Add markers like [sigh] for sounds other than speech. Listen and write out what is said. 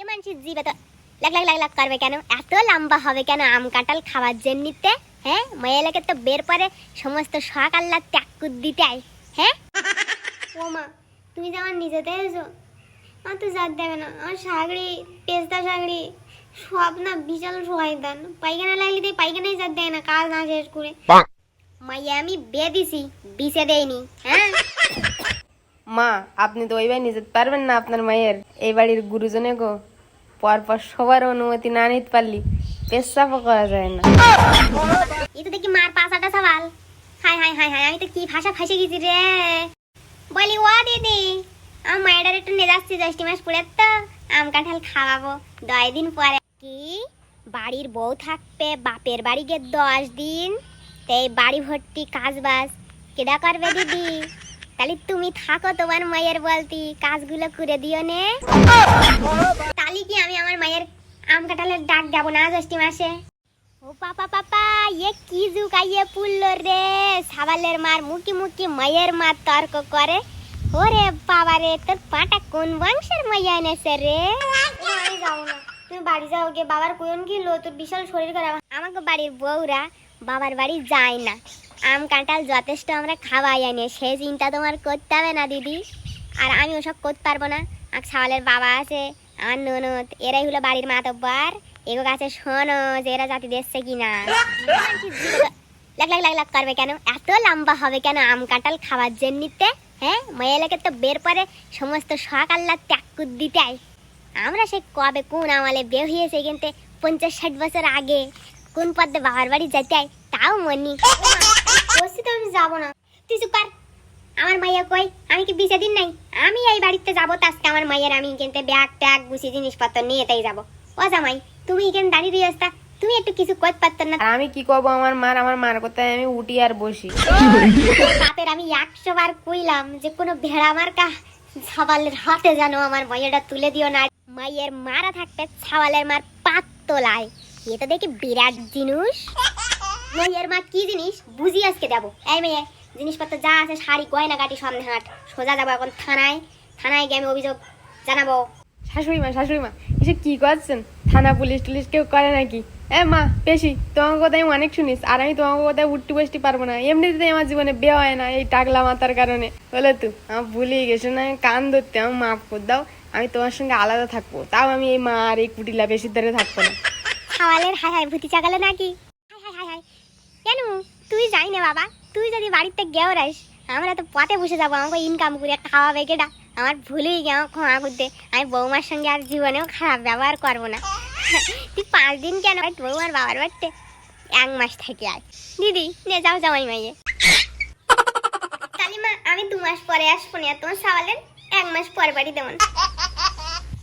মেয়ে মানুষের জিবে তো লাগ লাগ লাগ লাগ করবে কেন? এত লম্বা হবে কেন আম কাঁঠাল খাওয়ার জন্যতে? হ্যাঁ? মেয়েলাকে তো বের পরে সমস্ত শখ আল্লাহ ত্যাগ করে দিতে আয় হ্যাঁ? ও মা তুমি যে আমার নিজেতে এসো। আমার তো যাত দেবে না। আমার শাগড়ি পেস্তা শাগড়ি সব না বিশাল পায়খানা লাগলে দিয়ে পায়খানায় যাত দেয় না কাজ না শেষ করে। মাইয়া আমি বে দিছি বিছে দেয়নি। হ্যাঁ? মা আপনি তো ওইবার নিজে পারবেন না আপনার মায়ের। এই বাড়ির গুরুজনে গো পরপর সবার অনুমতি না নিতে পারলি, পেশাবও করা যায় না। তো দেখি মার পাশাটা সওয়াল। হাই হাই হাই হাই, আমি তো কি ভাষা ফাঁসে গেছি রে? বলি, ও দিদি, আমার মায়ের একটু নিয়ে যাচ্ছি, জ্যৈষ্ঠী মাস পরে তো, আম কাঁঠাল খাওয়াবো। দশ দিন পরে কি? বাড়ির বউ থাকবে, বাপের বাড়ি গিয়ে দশ দিন। তো এই বাড়ি ভর্তি কাজ বাজ কেডা করবে দিদি? তাহলে তুমি থাকো তোমার মায়ের বলতি কাজগুলো করে দিও নে। তাহলে কি আমি আমার মায়ের আম কাঁঠালের ডাক দেবো না জ্যৈষ্ঠী মাসে? ও পাপা পাপা ইয়ে কি জুকাইয়ে পুললো রে? সাবালের মার মায়ের তর্ক করে। ওরে বাবা রে তোর পাটা কোন বংশের মাইয়া এনেছে রে? আমি যাব না। তুমি বাড়ি যাও গে বাবার কোন কি লো তোর বিশাল শরীর খারাপ। আমাকে বাড়ির বউরা বাবার বাড়ি যায় না। আম কাঁঠাল যথেষ্ট আমরা খাওয়াই আনি, সে চিন্তা তোমার করতে হবে না, দিদি। আর আমি ওসব করতে পারব না। আর সাওয়ালের বাবা আছে আমার ননদ, এরাই হলো বাড়ির মাতব্বার। এগো কাছে শোনো যে এরা জাতি দেখছে কিনা। লাগ লাগ লাগ লাগ করবে কেন? এত লম্বা হবে কেন আম কাঁঠাল খাওয়ার জন্যতে? হ্যাঁ মেয়েলাকে তো বের পরে সমস্ত শখ আল্লাহ ত্যাগ করে দিতে আয়। আমরা সে কবে কোন আমলে বিয়ে হয়েছে কিন্তু পঞ্চাশ ষাট বছর আগে কোন পদ্মে বাবার বাড়ি যেতে তাও মনি বলছি তো আমি যাব না। তুই চুপ কর। আমার মাইয়া কই? আমি কি বিছে দিন নাই? আমি এই বাড়িতে যাব তো আজকে আমার মাইয়ের আমি কিনতে ব্যাগ ট্যাগ গুছি জিনিসপত্র নিয়ে তাই যাব। ও জামাই তুমি এখানে দাঁড়িয়ে দিয়ে আসতা। তুমি একটু কিছু করতে পারতো না। আমি কি করব? আমার মার আমার মার কোথায় আমি উঠি আর বসি। বাপের আমি একশো বার কইলাম যে কোনো ভেড়া মার্কা ছাওয়ালের হাতে যেন আমার মাইয়াটা তুলে দিও না। মাইয়ের মারা থাকবে ছাওয়ালের মার পাত তোলায় এ তো দেখি বিরাট জিনিস। মাইয়ের মা কি জিনিস বুঝি আজকে দেবো। এই মেয়ে জিনিসপত্র যা আছে শাড়ি গয়না কাটি সামনে হাট সোজা যাব এখন থানায়। থানায় গিয়ে আমি অভিযোগ জানাব। শাশুড়ি মা শাশুড়ি মা এসে কি করছেন? থানা পুলিশ টুলিশ কেউ করে নাকি? এ মা পেশি তোমার কথা আমি অনেক শুনিস আর আমি তোমার কথায় উঠতে বসতে পারব না। এমনিতে আমার জীবনে বিয়ে হয় না এই টাকলা মাথার কারণে। বলে তো আমার ভুলেই গেছো না? কান ধরতে আমার মাফ করে দাও আমি তোমার সঙ্গে আলাদা থাকব। তাও আমি এই মা আর এই কুটিলা বেশির ধরে থাকব না। ছাওয়ালের হাই হাই ভূতি চাগালে নাকি হাই হাই হাই হাই কেন তুই যাই না বাবা, তুই যদি বাড়িতে গেও রাইস আমরা তো পথে বসে যাব, আমাকে ইনকাম করে খাওয়াবে কেটা আমার ভুলেই আমার ক্ষমা করতে আমি বৌমার সঙ্গে আর জীবনেও খারাপ ব্যবহার করব না। [laughs] তুই পাঁচ দিন কেন বৌমার বাবার বাড়িতে? এক মাস থেকে আয় দিদি, নে যাও জামাই মাইয়ে। কালিমা, আমি দু মাস পরে আসব না তোমার সাওয়ালের এক মাস পর বাড়ি দেবো